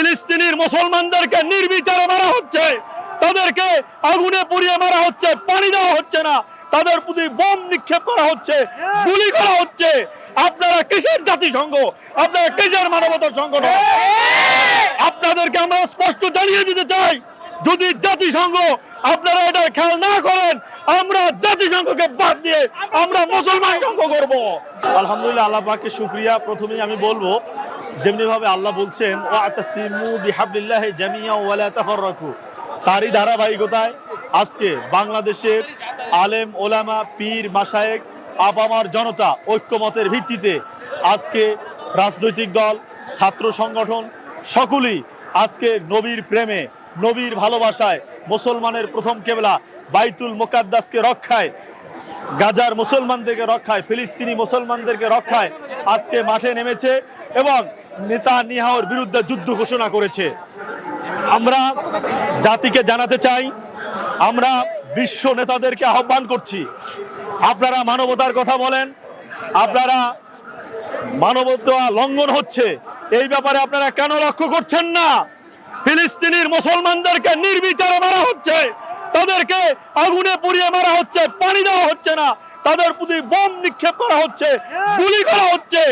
ফিলিস্তিনির মুসলমানদেরকে নির্বিচারে মারা হচ্ছে। তাদেরকে আগুনে পুড়িয়ে মারা হচ্ছে, পানি দেওয়া হচ্ছে না। তাদের প্রতি বোম নিক্ষেপ করা হচ্ছে, গুলি করা হচ্ছে। আপনারা কিসের জাতিসংঘ? আপনারা কিসের মানবতার সংগঠন? আপনাদেরকে আমরা স্পষ্ট জানিয়ে দিতে চাই, যদি জাতিসংঘ আপনারা এটার খেয়াল না করেন আমরা জাতিসংঘকে বাদ দিয়ে আমরা মুসলমান সংঘ করব। আলহামদুলিল্লাহ, আল্লাহ পাকে শুক্রিয়া। প্রথমেই আমি বলব যেমনি ভাবে আল্লাহ বলছেন ও আতাসিমু বিহাবলিল্লাহি জামিয়া ওয়ালা তাফাররাকু। তারই ধারাবাহিকতায় আজকে বাংলাদেশের আলেম, ওলামা, পীর মাসায়েক আপামার জনতা ঐক্যমতের ভিত্তিতে আজকে রাজনৈতিক দল, ছাত্র সংগঠন, সকলেই আজকে নবীর প্রেমে, নবীর ভালোবাসায় মুসলমানের প্রথম কেবলা বাইতুল মোকাদ্দাসকে রক্ষায়, গাজার মুসলমানদেরকে রক্ষায়, ফিলিস্তিনি মুসলমানদেরকে রক্ষায় আজকে মাঠে নেমেছে এবং নেতা নিহাওর বিরুদ্ধে যুদ্ধ ঘোষণা করেছে। আমরা জাতিকে জানাতে চাই, আমরা বিশ্ব নেতাদেরকে আহ্বান করছি। আপনারা মানবতার কথা বলেন, আপনারা মানবতা লঙ্ঘন হচ্ছে, এই ব্যাপারে আপনারা কেন লক্ষ্য করছেন না? ফিলিস্তিনির মুসলমানদেরকে নির্বিচারে মারা হচ্ছে। তাদেরকে আগুনে পুড়িয়ে মারা হচ্ছে, পানি দেওয়া হচ্ছে না। তাদের প্রতি বোম নিক্ষেপ করা হচ্ছে, গুলি করা হচ্ছে।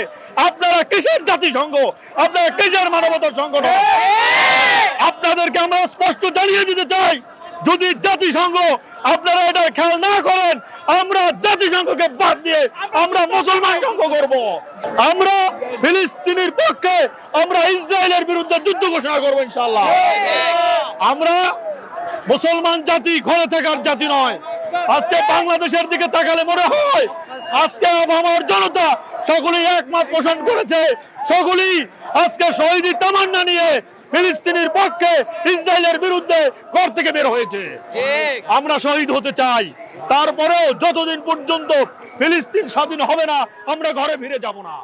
আপনারা কিসের জাতিসংঘ? আপনারা কিসের মানবতার সংগঠন? আপনাদেরকে আমরা স্পষ্ট জানিয়ে দিতে চাই, যদি জাতিসংঘ আপনারা এটার খেয়াল না করেন আমরা জাতিসংঘকে বাদ দিয়ে আমরা মুসলমান সংঘ করব। আমরা ফিলিস্তিনির পক্ষে আমরা ইসরায়েলের বিরুদ্ধে যুদ্ধ ঘোষণা করব ইনশাল্লাহ আমরা মুসলমান জাতি ঘরে থাকার জাতি নয়। আজকে বাংলাদেশের দিকে তাকালে মনে হয় আজকে আমার জনতা সকলেই একমত পোষণ করেছে। সকলেই আজকে শহীদি তামান্না নিয়ে ফিলিস্তিনির পক্ষে ইসরায়েলের বিরুদ্ধে ঘর থেকে বের হয়েছে। আমরা শহীদ হতে চাই। তারপরেও যতদিন পর্যন্ত ফিলিস্তিন স্বাধীন হবে না আমরা ঘরে ফিরে যাব না।